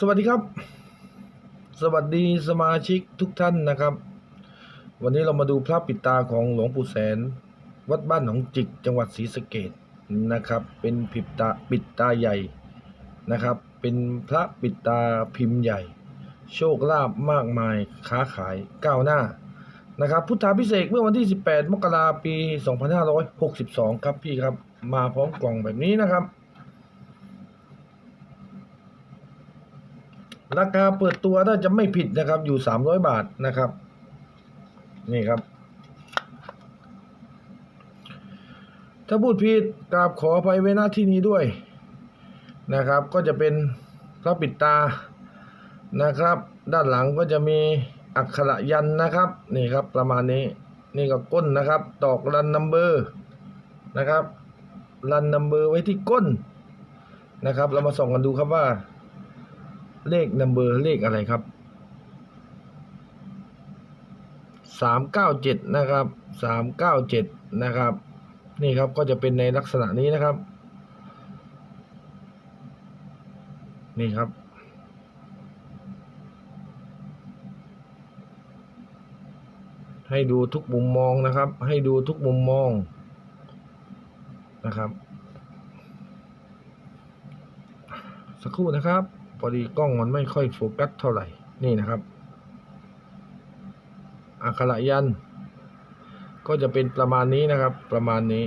สวัสดีครับ สวัสดีสมาชิกทุกท่านนะครับ วันนี้เรามาดูพระปิดตาของหลวงปู่แสน วัดบ้านหนองจิกจังหวัดศรีสะเกดนะครับ เป็นปิดตาปิดตาใหญ่นะครับ เป็นพระปิดตาพิมพ์ใหญ่ โชคลาภมากมายค้าขายก้าวหน้านะครับ พุทธาพิเศษเมื่อวันที่ 18 มกราปี 2562 ครับพี่ครับ มาพร้อมกล่องแบบนี้นะครับ ราคาเปิดตัวถ้าจะไม่ผิดนะครับ อยู่300บาทนะครับ นี่ครับ ถ้าพูดผิดกราบขออภัยไว้หน้าที่นี้ด้วยนะครับ ก็จะเป็นพระปิดตานะครับ ด้านหลังก็จะมีอักขระยันนะครับ นี่ครับประมาณนี้ นี่ก็ก้นนะครับ ตอกรันนัมเบอร์นะครับรันนัมเบอร์ไว้ที่ก้นนะครับ เรามาส่องกันดูครับว่า เลขนัมเบอร์เลขอะไรครับสามเก้าเจ็ดนะครับสามเก้าเจ็ดนะครับ นี่ครับก็จะเป็นในลักษณะนี้นะครับ นี่ครับให้ดูทุกมุมมองนะครับ ให้ดูทุกมุมมองนะครับ สักครู่นะครับ พอดีกล้องมันไม่ค่อยโฟกัสเท่าไหร่ นี่นะครับ อักขระยัน ก็จะเป็นประมาณนี้นะครับ ประมาณนี้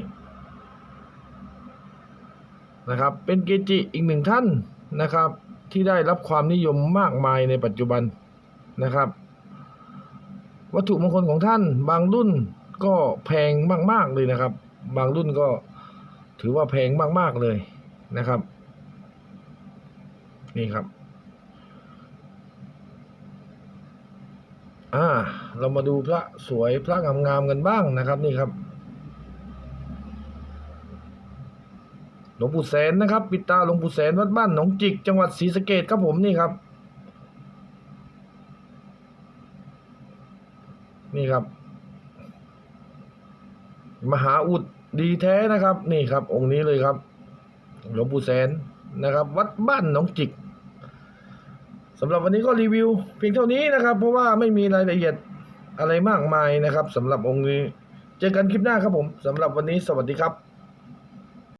นะครับ เป็นเกจิอีกหนึ่งท่านนะครับ ที่ได้รับความนิยมมากมายในปัจจุบันนะครับ วัตถุมงคลของท่าน บางรุ่นก็แพงมาก ๆ เลยนะครับ บางรุ่นก็ถือว่าแพงมาก ๆ เลยนะครับ นี่ครับ อ่า เรามาดูพระสวยพระงามๆกันบ้างนะครับนี่ครับหลวงปู่แสนนะครับ ปิดตาหลวงปู่แสนวัดบ้านหนองจิก จังหวัดศรีสะเกดครับผมนี่ครับ นี่ครับ มหาอุดดีแท้นะครับ นี่ครับ องค์นี้เลยครับ หลวงปู่แสนนะครับ วัดบ้านหนองจิก สำหรับวันนี้ก็รีวิวเพียงเท่านี้นะครับ เพราะว่าไม่มีรายละเอียดอะไรมากมายนะครับสำหรับองค์นี้ เจอกันคลิปหน้าครับผมสำหรับวันนี้สวัสดีครับ